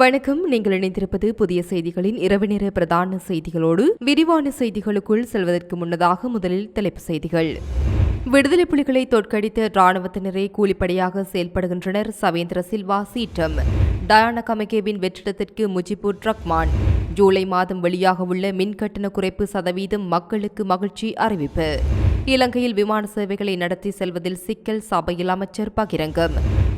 வணக்கம். நீங்கள் இணைந்திருப்பது புதிய செய்திகளின் இரவு நேர பிரதான செய்திகளோடு விரிவான செய்திகளுக்குள் செல்வதற்கு முன்னதாக முதலில் தலைப்புச் செய்திகள். விடுதலை புலிகளை தோற்கடித்த ராணுவத்தினரே கூலிப்படையாக செயல்படுகின்றனர் சவேந்திர சில்வா சீற்றம். டயானா கமகேவின் வெற்றிடத்திற்கு முஜிபுர் ரஹ்மான். ஜூலை மாதம் வெளியாக உள்ள மின் குறைப்பு சதவீதம் மக்களுக்கு மகிழ்ச்சி அறிவிப்பு. இலங்கையில் விமான சேவைகளை நடத்தி செல்வதில் சிக்கல் சபையில் அமைச்சர் பகிரங்கம்.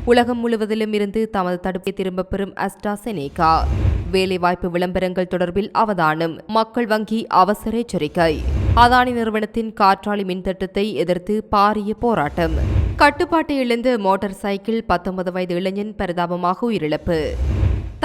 உலகம் முழுவதிலும் இருந்து தமது தடுப்பை திரும்பப் பெறும் அஸ்டாசெனேகா வேலைவாய்ப்பு விளம்பரங்கள் தொடர்பில் அவதானம் மக்கள் வங்கி அவசர எச்சரிக்கை. அதானி நிறுவனத்தின் காற்றாலை மின்திட்டத்தை எதிர்த்து பாரிய போராட்டம். கட்டுப்பாட்டை இழந்த மோட்டார் சைக்கிள் பத்தொன்பது வயது இளைஞன் பரிதாபமாக உயிரிழப்பு.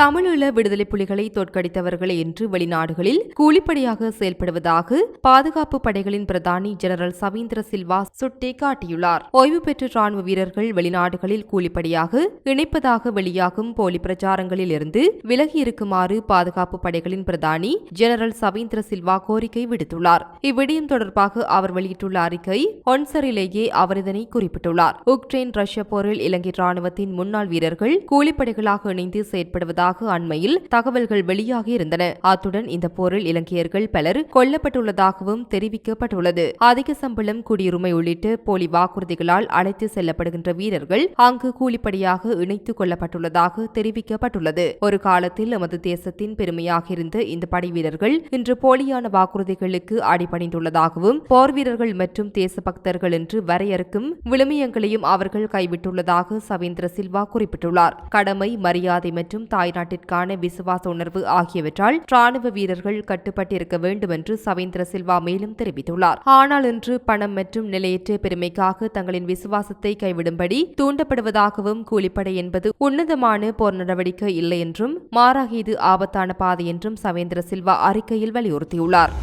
தமிழீழ விடுதலை புலிகளை தோற்கடித்தவர்கள் என்று வெளிநாடுகளில் கூலிப்படையாக செயல்படுவதாக பாதுகாப்பு படைகளின் பிரதானி ஜெனரல் சவீந்திர சில்வா சுட்டிக்காட்டியுள்ளார். ஓய்வு பெற்ற ராணுவ வீரர்கள் வெளிநாடுகளில் கூலிப்படையாக இணைப்பதாக வெளியாகும் போலி பிரச்சாரங்களில் இருந்து விலகி இருக்குமாறு பாதுகாப்பு படைகளின் பிரதானி ஜெனரல் சவீந்திர சில்வா கோரிக்கை விடுத்துள்ளார். இவ்விடயம் தொடர்பாக அவர் வெளியிட்டுள்ள அறிக்கை ஒன்சரிலேயே அவர் இதனை குறிப்பிட்டுள்ளார். உக்ரைன் ரஷ்ய போரில் இலங்கை ராணுவத்தின் முன்னாள் வீரர்கள் கூலிப்படைகளாக இணைந்து செயற்படுவதாக கொண்டுள்ளதாக அண்மையில் தகவல்கள் வெளியாகி இருந்தன. அத்துடன் இந்த போரில் இலங்கையர்கள் பலர் கொல்லப்பட்டுள்ளதாகவும் தெரிவிக்கப்பட்டுள்ளது. அதிக சம்பளம் குடியுரிமை உள்ளிட்ட போலி வாக்குறுதிகளால் அழைத்து செல்லப்படுகின்ற வீரர்கள் அங்கு கூலிப்படியாக இணைத்துக் கொள்ளப்பட்டுள்ளதாக தெரிவிக்கப்பட்டுள்ளது. ஒரு காலத்தில் எமது தேசத்தின் பெருமையாக இருந்த இந்த படை வீரர்கள் இன்று போலியான வாக்குறுதிகளுக்கு அடிபணிந்துள்ளதாகவும் போர் வீரர்கள் மற்றும் தேசபக்தர்கள் என்று வரையறுக்கும் விழுமியங்களையும் அவர்கள் கைவிட்டுள்ளதாக சவேந்திர சில்வா குறிப்பிட்டுள்ளார். கடமை மரியாதை மற்றும் தாய் மாநாட்டிற்கான விசுவாச உணர்வு ஆகியவற்றால் ராணுவ வீரர்கள் கட்டுப்பட்டிருக்க வேண்டும் என்று சவேந்திர சில்வா மேலும் தெரிவித்துள்ளார். ஆனால் இன்று பணம் மற்றும் நிலையற்ற பெருமைக்காக தங்களின் விசுவாசத்தை கைவிடும்படி தூண்டப்படுவதாகவும் கூலிப்படை என்பது உன்னதமான போர் நடவடிக்கை இல்லை என்றும் மாறாக இது ஆபத்தான பாதை என்றும் சவேந்திர சில்வா அறிக்கையில் வலியுறுத்தியுள்ளார்.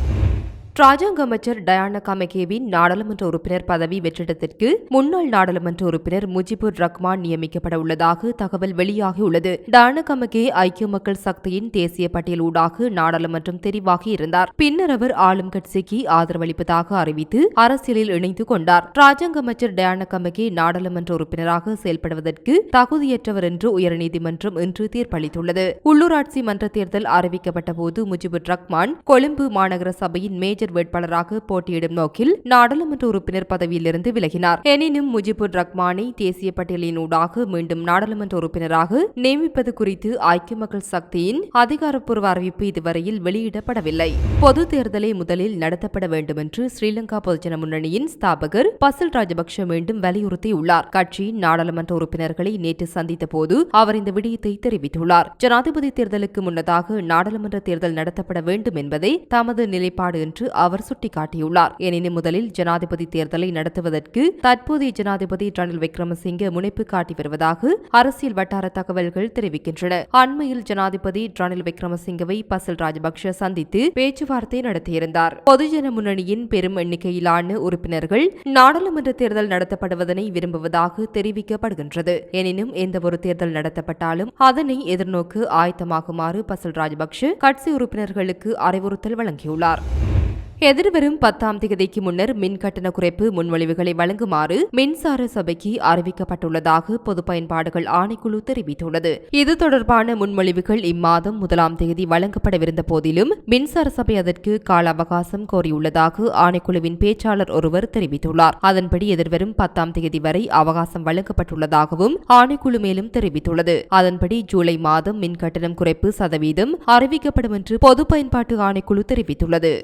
ராஜாங்க அமைச்சர் டயானா கமகேவின் நாடாளுமன்ற உறுப்பினர் பதவி வெற்றிடத்திற்கு முன்னாள் நாடாளுமன்ற உறுப்பினர் முஜிபுர் ரஹ்மான் நியமிக்கப்பட உள்ளதாக தகவல் வெளியாகியுள்ளது டயானா கமகே ஐக்கிய மக்கள் சக்தியின் தேசிய பட்டியல் ஊடாக நாடாளுமன்றம் தெரிவாகி இருந்தார். பின்னர் அவர் ஆளும் கட்சிக்கு ஆதரவளிப்பதாக அறிவித்து அரசியலில் இணைந்து கொண்டார். ராஜாங்க அமைச்சர் டயானா கமகே நாடாளுமன்ற உறுப்பினராக செயல்படுவதற்கு தகுதியற்றவர் என்று உயர்நீதிமன்றம் இன்று தீர்ப்பளித்துள்ளது. உள்ளூராட்சி மன்ற தேர்தல் அறிவிக்கப்பட்ட போது முஜிபுர் ரஹ்மான் கொழும்பு மாநகர சபையின் மேஜர் அமைச்சர் வேட்பாளராக போட்டியிடும் நோக்கில் நாடாளுமன்ற உறுப்பினர் பதவியிலிருந்து விலகினார். எனினும் முஜிபுர் ரஹ்மானை தேசிய பட்டியலின் ஊடாக மீண்டும் நாடாளுமன்ற உறுப்பினராக நியமிப்பது குறித்து ஐக்கிய மக்கள் சக்தியின் அதிகாரப்பூர்வ அறிவிப்பு இதுவரையில் வெளியிடப்படவில்லை. பொது தேர்தலை முதலில் நடத்தப்பட வேண்டும் என்று ஸ்ரீலங்கா பொதுஜன முன்னணியின் ஸ்தாபகர் பசில் ராஜபக்ஷ மீண்டும் வலியுறுத்தியுள்ளார். கட்சியின் நாடாளுமன்ற உறுப்பினர்களை நேற்று சந்தித்த போது அவர் இந்த விடயத்தை தெரிவித்துள்ளார். ஜனாதிபதி தேர்தலுக்கு முன்னதாக நாடாளுமன்ற தேர்தல் நடத்தப்பட வேண்டும் என்பதே தமது நிலைப்பாடு என்று அவர் சுட்டிக்காட்டியுள்ளார். எனினும் முதலில் ஜனாதிபதி தேர்தலை நடத்துவதற்கு தற்போதைய ஜனாதிபதி ரணில் விக்ரமசிங்கே முனைப்பு காட்டி வருவதாக அரசியல் வட்டார தகவல்கள் தெரிவிக்கின்றன. அண்மையில் ஜனாதிபதி ரணில் விக்ரமசிங்கவை பசில் ராஜபக்ஷ சந்தித்து பேச்சுவார்த்தை நடத்தியிருந்தார். பொதுஜன முன்னணியின் பெரும் எண்ணிக்கையிலான உறுப்பினர்கள் நாடாளுமன்ற தேர்தல் நடத்தப்படுவதனை விரும்புவதாக தெரிவிக்கப்படுகின்றது. எனினும் எந்தவொரு தேர்தல் நடத்தப்பட்டாலும் அதனை எதிர்நோக்கு ஆயத்தமாகுமாறு பசில் ராஜபக்ஷ கட்சி உறுப்பினர்களுக்கு அறிவுறுத்தல் வழங்கியுள்ளார். எதிர்வரும் பத்தாம் தேதிக்கு முன்னர் மின் கட்டண குறைப்பு முன்மொழிவுகளை வழங்குமாறு மின்சார சபைக்கு அறிவிக்கப்பட்டுள்ளதாக பொது பயன்பாடுகள் ஆணைக்குழு தெரிவித்துள்ளது. இது தொடர்பான முன்மொழிவுகள் இம்மாதம் முதலாம் தேதி வழங்கப்படவிருந்த போதிலும் மின்சார சபை அதற்கு கால அவகாசம் கோரியுள்ளதாக ஆணைக்குழுவின் பேச்சாளர் ஒருவர் தெரிவித்துள்ளார். அதன்படி எதிர்வரும் பத்தாம் தேதி வரை அவகாசம் வழங்கப்பட்டுள்ளதாகவும் ஆணைக்குழு மேலும் தெரிவித்துள்ளது. அதன்படி ஜூலை மாதம் மின் கட்டணம் குறைப்பு சதவீதம் அறிவிக்கப்படும் என்று பொது பயன்பாட்டு ஆணைக்குழு தெரிவித்துள்ளது.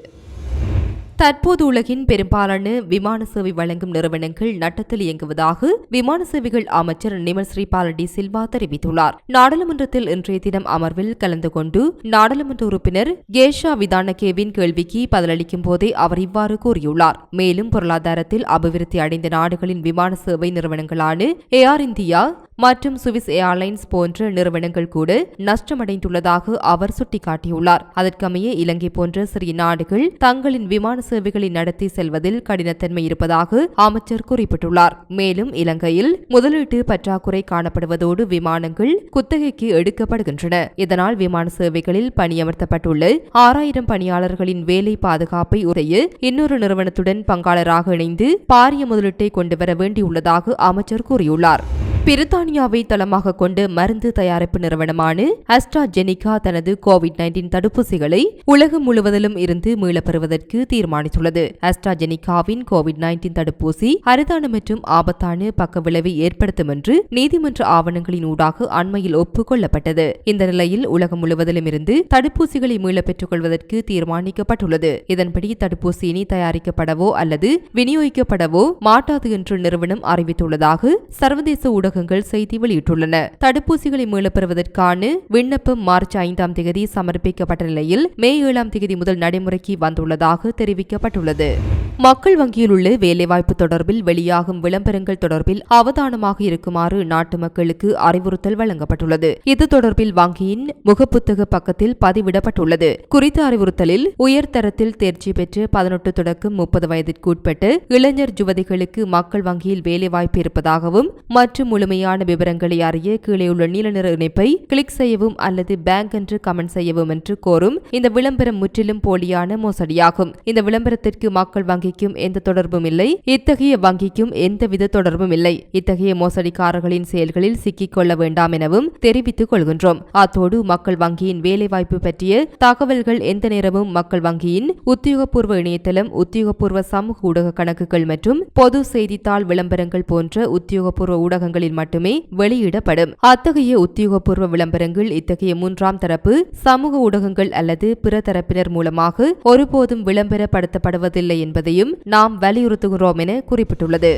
தற்போது உலகின் பெரும்பாலான விமான சேவை வழங்கும் நிறுவனங்கள் நட்டத்தில் இயங்குவதாக விமான சேவைகள் அமைச்சர் நிமல் ஸ்ரீபாலடி சில்வா தெரிவித்துள்ளார். நாடாளுமன்றத்தில் இன்றைய தினம் அமர்வில் கலந்து கொண்டு நாடாளுமன்ற உறுப்பினர் கேஷா விதானகேவின் கேள்விக்கு பதிலளிக்கும் போதே அவர் இவ்வாறு கூறியுள்ளார். மேலும் பொருளாதாரத்தில் அபிவிருத்தி அடைந்த நாடுகளின் விமான சேவை நிறுவனங்களான ஏர் இந்தியா மற்றும் சுவிஸ் ஏர்லைன்ஸ் போன்ற நிறுவனங்கள் கூட நஷ்டமடைந்துள்ளதாக அவர் சுட்டிக்காட்டியுள்ளார். அதற்கமைய இலங்கை போன்ற சிறிய நாடுகள் தங்களின் விமான சேவைகளை நடத்தி செல்வதில் கடினத்தன்மை இருப்பதாக அமைச்சர் குறிப்பிட்டுள்ளார். மேலும் இலங்கையில் முதலீட்டு பற்றாக்குறை காணப்படுவதோடு விமானங்கள் குத்தகைக்கு எடுக்கப்படுகின்றன. இதனால் விமான சேவைகளில் பணியமர்த்தப்பட்டுள்ள ஆறாயிரம் பணியாளர்களின் வேலை பாதுகாப்பை உரைய இன்னொரு நிறுவனத்துடன் பங்காளராக இணைந்து பாரிய முதலீட்டை கொண்டுவர வேண்டியுள்ளதாக அமைச்சர் கூறியுள்ளார். பிரித்தானியாவை தளமாக கொண்டு மருந்து தயாரிப்பு நிறுவனமான அஸ்ட்ராஜெனிகா தனது கோவிட் நைன்டீன் தடுப்பூசிகளை உலகம் முழுவதிலும் இருந்து மீளப்பெறுவதற்கு தீர்மானித்துள்ளது. அஸ்ட்ராஜெனிகாவின் கோவிட் நைன்டீன் தடுப்பூசி அரிதான மற்றும் ஆபத்தான பக்க விளைவை ஏற்படுத்தும் என்று நீதிமன்ற ஆவணங்களின் ஊடாக அண்மையில் ஒப்புக்கொள்ளப்பட்டது. இந்த நிலையில் உலகம் முழுவதிலும் இருந்து தடுப்பூசிகளை மீள பெற்றுக் கொள்வதற்கு தீர்மானிக்கப்பட்டுள்ளது. இதன்படி தடுப்பூசி இனி தயாரிக்கப்படவோ அல்லது விநியோகிக்கப்படவோ மாட்டாது என்று நிறுவனம் அறிவித்துள்ளதாக சர்வதேச ஊடக ஊடகங்கள் செய்தி வெளியிட்டுள்ளன. தடுப்பூசிகளை மீளப்பெறுவதற்கான விண்ணப்பம் மார்ச் ஐந்தாம் தேதி சமர்ப்பிக்கப்பட்ட நிலையில் மே ஏழாம் தேதி முதல் நடைமுறைக்கு வந்துள்ளதாக தெரிவிக்கப்பட்டுள்ளது. மக்கள் வங்கியில் உள்ள வேலைவாய்ப்பு தொடர்பில் வெளியாகும் விளம்பரங்கள் தொடர்பில் அவதானமாக இருக்குமாறு நாட்டு மக்களுக்கு அறிவுறுத்தல் வழங்கப்பட்டுள்ளது. இது தொடர்பில் வங்கியின் முகப்புத்தக பக்கத்தில் பதிவிடப்பட்டுள்ளது. குறித்த அறிவுறுத்தலில் உயர்தரத்தில் தேர்ச்சி பெற்று பதினெட்டு தொடக்கம் முப்பது வயதிற்கு உட்பட்டு இளைஞர் ஜுவதிகளுக்கு மக்கள் வங்கியில் வேலைவாய்ப்பு இருப்பதாகவும் மற்றும் முழுமையான விவரங்களை அறிய கீழே உள்ள நீல நிற இணைப்பை கிளிக் செய்யவும் அல்லது பேங்க் என்று கமெண்ட் செய்யவும் என்று கோரும் இந்த விளம்பரம் முற்றிலும் போலியான மோசடியாகும். இந்த விளம்பரத்திற்கு மக்கள் வங்கி வங்கிக்கும் எந்த தொடர்பும் இல்லை. இத்தகைய வங்கிக்கும் எந்தவித தொடர்பும் இல்லை. இத்தகைய மோசடிக்காரர்களின் செயல்களில் சிக்கிக் கொள்ள வேண்டாம் எனவும் தெரிவித்துக் கொள்கின்றோம். அத்தோடு மக்கள் வங்கியின் வேலைவாய்ப்பு பற்றிய தகவல்கள் எந்த நேரமும் மக்கள் வங்கியின் உத்தியோகபூர்வ இணையதளம் உத்தியோகபூர்வ சமூக ஊடக கணக்குகள் மற்றும் பொது செய்தித்தாள் விளம்பரங்கள் போன்ற உத்தியோகபூர்வ ஊடகங்களில் மட்டுமே வெளியிடப்படும். அத்தகைய உத்தியோகபூர்வ விளம்பரங்கள் இத்தகைய மூன்றாம் தரப்பு சமூக ஊடகங்கள் அல்லது பிற தரப்பினர் மூலமாக ஒருபோதும் விளம்பரப்படுத்தப்படுவதில்லை என்பதை என்பதையும் நாம் வலியுறுத்துகிறோம் என குறிப்பிட்டுள்ளது.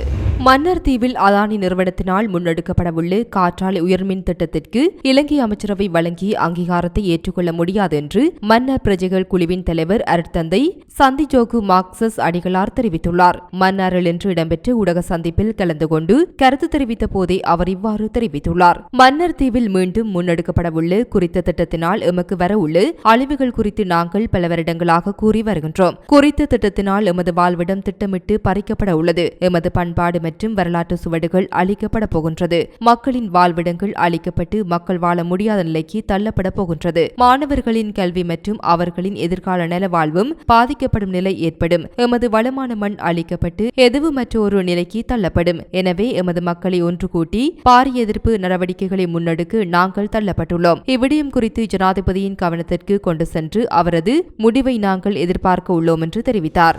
மன்னர் தீவில் அதானி நிறுவனத்தினால் முன்னெடுக்கப்படவுள்ள காற்றாலை உயர்மின் திட்டத்திற்கு இலங்கை அமைச்சரவை வழங்கிய அங்கீகாரத்தை ஏற்றுக்கொள்ள முடியாது என்று மன்னர் பிரஜைகள் குழுவின் தலைவர் அருட்தந்தை சந்திஜோகு மார்க்சஸ் அடிகளார் தெரிவித்துள்ளார். மன்னாரில் இன்று இடம்பெற்ற ஊடக சந்திப்பில் கலந்து கொண்டு கருத்து தெரிவித்த போதே அவர் இவ்வாறு தெரிவித்துள்ளார். மன்னர் தீவில் மீண்டும் முன்னெடுக்கப்படவுள்ள குறித்த திட்டத்தினால் எமக்கு வரவுள்ள அழிவுகள் குறித்து நாங்கள் பல வருடங்களாக கூறி வருகின்றோம். குறித்த திட்டத்தினால் எமது வாழ்விடம் திட்டமிட்டு பறிக்கப்பட உள்ளது. எமது பண்பாடு மற்றும் வரலாற்று சுவடுகள் அழிக்கப்பட போகின்றது. மக்களின் வாழ்விடங்கள் அழிக்கப்பட்டு மக்கள் வாழ முடியாத நிலைக்கு தள்ளப்பட போகின்றது. மாணவர்களின் கல்வி மற்றும் அவர்களின் எதிர்கால நலவாழ்வும் பாதிக்கப்படும் நிலை ஏற்படும். எமது வளமான மண் அழிக்கப்பட்டு எதுவுமற்ற ஒரு நிலைக்கு தள்ளப்படும். எனவே எமது மக்களை ஒன்று கூட்டி பாரிய எதிர்ப்பு நடவடிக்கைகளை முன்னெடுக்க நாங்கள் தள்ளப்பட்டுள்ளோம். இவ்விடயம் குறித்து ஜனாதிபதியின் கவனத்திற்கு கொண்டு சென்று அவரது முடிவை நாங்கள் எதிர்பார்க்க உள்ளோம் என்று தெரிவித்தார்.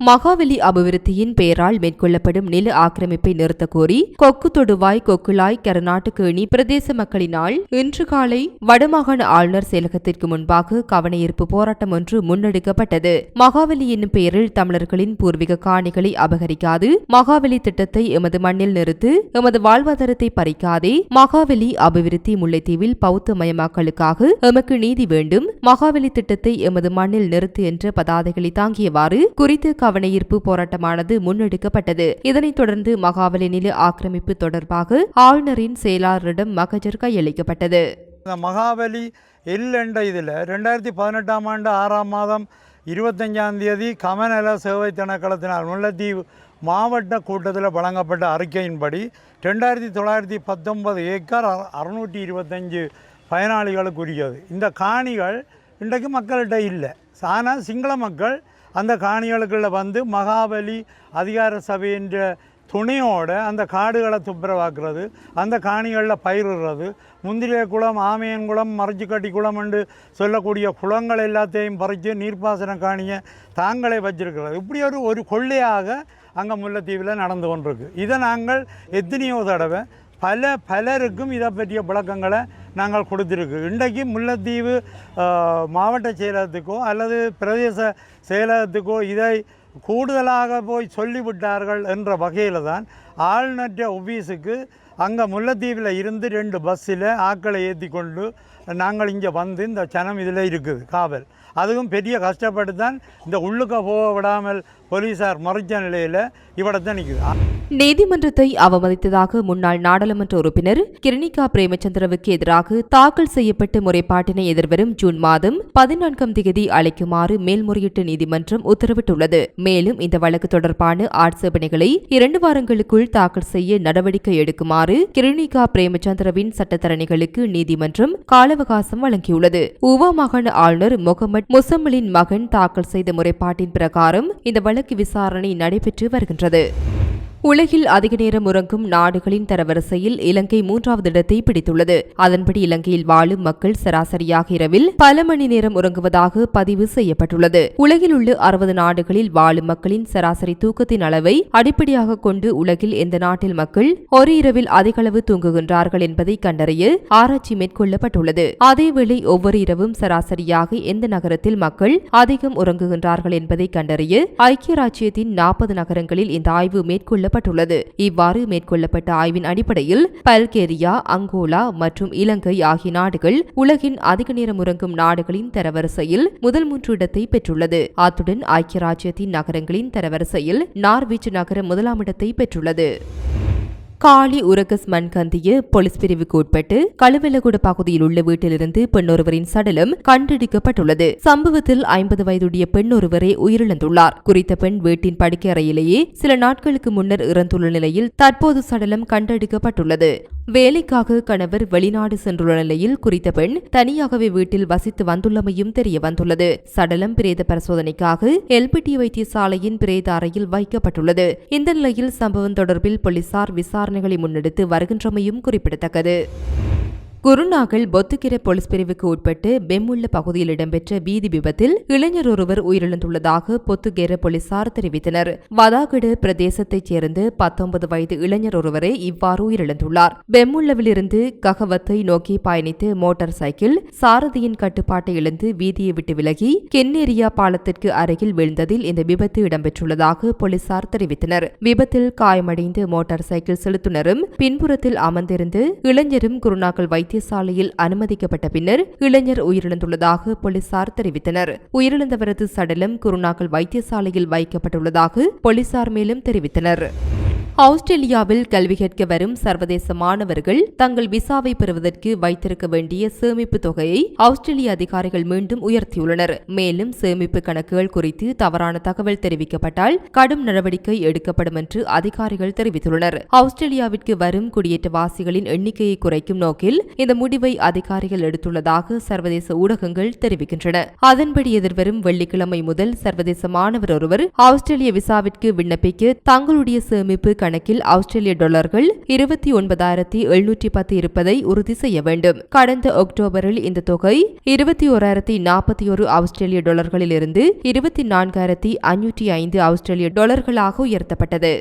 மகாவலி அபிவிருத்தியின் பெயரால் மேற்கொள்ளப்படும் நில ஆக்கிரமிப்பை நிறுத்த கோரி கொக்கு தொடுவாய் கொக்குலாய் கர்நாடகேணி பிரதேச மக்களினால் இன்று காலை வடமாகாண ஆளுநர் செயலகத்திற்கு முன்பாக கவனஈர்ப்பு போராட்டம் ஒன்று முன்னெடுக்கப்பட்டது. மகாவலி என்னும் பெயரில் தமிழர்களின் பூர்வீக காணிகளை அபகரிக்காது மகாவலி திட்டத்தை எமது மண்ணில் நிறுத்து எமது வாழ்வாதாரத்தை பறிக்காதே மகாவலி அபிவிருத்தி முல்லைத்தீவில் பௌத்த மயமாக்கலுக்காக எமக்கு நீதி வேண்டும் மகாவலி திட்டத்தை எமது மண்ணில் நிறுத்து என்ற பதாதைகளை தாங்கியவாறு குறித்து கவனஈர்ப்பு போராட்டமானது முன்னெடுக்கப்பட்டது. இதனைத் தொடர்ந்து மகாவலி நில ஆக்கிரமிப்பு தொடர்பாக ஆளுநரின் செயலாளரிடம் மகஜர் கையளிக்கப்பட்டது. மகாவலி மகாபலி எல் என்ற இதில் ரெண்டாயிரத்தி பதினெட்டாம் ஆண்டு ஆறாம் மாதம் இருபத்தஞ்சாம் தேதி கமநல சேவை திணைக்களத்தினால் முல்லைத்தீவு மாவட்ட கூட்டத்தில் வழங்கப்பட்ட அறிக்கையின்படி ரெண்டாயிரத்தி தொள்ளாயிரத்தி பத்தொன்பது ஏக்கர் அற- அறுநூற்றி இருபத்தஞ்சு பயனாளிகளுக்குரியது. இந்த காணிகள் இன்றைக்கு மக்கள்கிட்ட இல்லை. ஆனால் சிங்கள மக்கள் அந்த காணிகளுக்குள்ள வந்து மகாபலி அதிகார சபைன்ற துணையோட அந்த காடுகளை துப்புரவாக்குறது அந்த காணிகளில் பயிரிடுறது. முந்திரிய குளம் ஆமையன் குளம் மறைச்சிக்கட்டி குளம் என்று சொல்லக்கூடிய குளங்கள் எல்லாத்தையும் பறித்து நீர்ப்பாசன காணியை தாங்களே வச்சிருக்கிறது. இப்படி ஒரு ஒரு கொள்ளையாக அங்கே முல்லைத்தீவில் நடந்து கொண்டிருக்கு. இதை நாங்கள் எத்தனையோ தடவை பல பலருக்கும் இதை பற்றிய விளக்கங்களை நாங்கள் கொடுத்துருக்கு. இன்றைக்கு முல்லைத்தீவு மாவட்ட செயலகத்துக்கோ அல்லது பிரதேச செயலகத்துக்கோ இதை கூடுதலாக போய் சொல்லிவிட்டார்கள் என்ற வகையில் தான் ஆளுநற்ற ஒபீஸுக்கு அங்கே முல்லைத்தீவில் இருந்து ரெண்டு பஸ்ஸில் ஆட்களை ஏற்றி கொண்டு நாங்கள் இங்கே வந்து இந்த சனம் இதில் இருக்குது காவல். அதுவும் பெரிய கஷ்டப்பட்டு தான் இந்த உள்ளுக்க போக விடாமல் போலீசார் மறைச்ச நிலையில் இவடத்தான் நிற்குது நீதிமன்றத்தை அவமதித்ததாக முன்னாள் நாடாளுமன்ற உறுப்பினர் கிருணிகா பிரேமச்சந்திரவுக்கு எதிராக தாக்கல் செய்யப்பட்ட முறைப்பாட்டினை எதிர்வரும் ஜூன் மாதம் பதினான்காம் தேதி அளிக்குமாறு மேல்முறையீட்டு நீதிமன்றம் உத்தரவிட்டுள்ளது. மேலும் இந்த வழக்கு தொடர்பான ஆட்சேபனைகளை இரண்டு வாரங்களுக்குள் தாக்கல் செய்ய நடவடிக்கை எடுக்குமாறு கிருணிகா பிரேமச்சந்திரவின் சட்டத்தரணிகளுக்கு நீதிமன்றம் கால அவகாசம் வழங்கியுள்ளது. உவா மாகாண ஆளுநர் முகமது முசம்மலின் மகன் தாக்கல் செய்த முறைப்பாட்டின் பிரகாரம் இந்த வழக்கு விசாரணை நடைபெற்று வருகின்றது. உலகில் அதிக நேரம் உறங்கும் நாடுகளின் தரவரிசையில் இலங்கை மூன்றாவது இடத்தை பிடித்துள்ளது. அதன்படி இலங்கையில் வாழும் மக்கள் சராசரியாக இரவில் பல மணி நேரம் உறங்குவதாக பதிவு செய்யப்பட்டுள்ளது. உலகில் உள்ள அறுபது நாடுகளில் வாழும் மக்களின் சராசரி தூக்கத்தின் அளவை அடிப்படையாக கொண்டு உலகில் எந்த நாட்டில் மக்கள் ஒரு இரவில் அதிக அளவு தூங்குகின்றார்கள் என்பதை கண்டறிய ஆராய்ச்சி மேற்கொள்ளப்பட்டுள்ளது. அதேவேளை ஒவ்வொரு இரவும் சராசரியாக எந்த நகரத்தில் மக்கள் அதிகம் உறங்குகின்றார்கள் என்பதை கண்டறிய ஐக்கிய ராஜ்யத்தின் நாற்பது நகரங்களில் இந்த ஆய்வு மேற்கொள்ள மேற்கொள்ளப்பட்டுள்ளது இவ்வாறு மேற்கொள்ளப்பட்ட ஆய்வின் அடிப்படையில் பல்கேரியா அங்கோலா மற்றும் இலங்கை ஆகிய நாடுகள் உலகின் அதிக நேரம் உறங்கும் நாடுகளின் தரவரிசையில் முதல் மூன்று இடத்தை பெற்றுள்ளது. அத்துடன் ஐக்கிய ராஜ்யத்தின் நகரங்களின் தரவரிசையில் நார்விச் நகரம் முதலாம் இடத்தை பெற்றுள்ளது. காலி உரகஸ் மண்கந்திய போலீஸ் பிரிவுக்கு உட்பட்டு களுவெல்லகுட பகுதியில் உள்ள வீட்டிலிருந்து பெண்ணொருவரின் சடலம் கண்டெடுக்கப்பட்டுள்ளது. சம்பவத்தில் ஐம்பது வயதுடைய பெண் ஒருவரே உயிரிழந்துள்ளார். குறித்த பெண் வீட்டின் படுக்கை அறையிலேயே சில நாட்களுக்கு முன்னர் இறந்துள்ள நிலையில் தற்போது சடலம் கண்டெடுக்கப்பட்டுள்ளது. வேலைக்காக கணவர் வெளிநாடு சென்றுள்ள நிலையில் குறித்த பெண் தனியாகவே வீட்டில் வசித்து வந்துள்ளமையும் தெரிய வந்துள்ளது. சடலம் பிரேத பரிசோதனைக்காக எல்பிடி வைத்தியசாலையின் பிரேத அறையில் வைக்கப்பட்டுள்ளது. இந்த நிலையில் சம்பவம் தொடர்பில் போலீசார் விசாரணைகளை முன்னெடுத்து வருகின்றமையும் குறிப்பிடத்தக்கது. குருநாகல் பொத்துக்கிர போலீஸ் பிரிவுக்கு உட்பட்டு பெம்முள்ள பகுதியில் இடம்பெற்ற வீதி விபத்தில் இளைஞர் ஒருவர் உயிரிழந்துள்ளதாக பொத்துக்கேர போலீசார் தெரிவித்தனர். வதாகடு பிரதேசத்தைச் சேர்ந்து பத்தொன்பது வயது இளைஞர் ஒருவரே இவ்வாறு உயிரிழந்துள்ளார். பெம்முள்ளவிலிருந்து ககவத்தை நோக்கி பயணித்து மோட்டார் சைக்கிள் சாரதியின் கட்டுப்பாட்டை இழந்து வீதியை விட்டு விலகி கென்னேரியா பாலத்திற்கு அருகில் விழுந்ததில் இந்த விபத்து இடம்பெற்றுள்ளதாக போலீசார் தெரிவித்தனர். விபத்தில் காயமடைந்து மோட்டார் சைக்கிள் செலுத்துனரும் பின்புறத்தில் அமர்ந்திருந்து இளைஞரும் குருநாகல் வைத்தியசாலையில் அனுமதிக்கப்பட்ட பின்னர் இளைஞர் உயிரிழந்துள்ளதாக போலீசார் தெரிவித்தனர். உயிரிழந்தவரது சடலம் குருநாகல் வைத்தியசாலையில் வைக்கப்பட்டுள்ளதாக போலீசார் மேலும் தெரிவித்தனர். ஆஸ்திரேலியாவில் கல்வி கற்க வரும் சர்வதேச மாணவர்கள் தங்கள் விசாவை பெறுவதற்கு வைத்திருக்க வேண்டிய சேமிப்பு தொகையை ஆஸ்திரேலிய அதிகாரிகள் மீண்டும் உயர்த்தியுள்ளனர். மேலும் சேமிப்பு கணக்குகள் குறித்து தவறான தகவல் தெரிவிக்கப்பட்டால் கடும் நடவடிக்கை எடுக்கப்படும் என்று அதிகாரிகள் தெரிவித்துள்ளனர். ஆஸ்திரேலியாவிற்கு வரும் குடியேற்றவாசிகளின் எண்ணிக்கையை குறைக்கும் நோக்கில் இந்த முடிவை அதிகாரிகள் எடுத்துள்ளதாக சர்வதேச ஊடகங்கள் தெரிவிக்கின்றன. அதன்படி எதிர்வரும் வெள்ளிக்கிழமை முதல் சர்வதேச மாணவர் ஒருவர் ஆஸ்திரேலிய விசாவிற்கு விண்ணப்பிக்க தங்களுடைய சேமிப்பு கணக்கில் ஆஸ்திரேலிய டாலர்கள் இருபத்தி ஒன்பதாயிரத்தி எழுநூற்றி பத்து இருப்பதை உறுதி செய்ய வேண்டும். கடந்த அக்டோபரில் இந்த தொகை இருபத்தி ஓராயிரத்தி நாற்பத்தி ஒரு ஆஸ்திரேலிய டாலர்களிலிருந்து இருபத்தி நான்காயிரத்தி ஐநூற்றி ஐந்து ஆஸ்திரேலிய டாலர்களாக உயர்த்தப்பட்டது.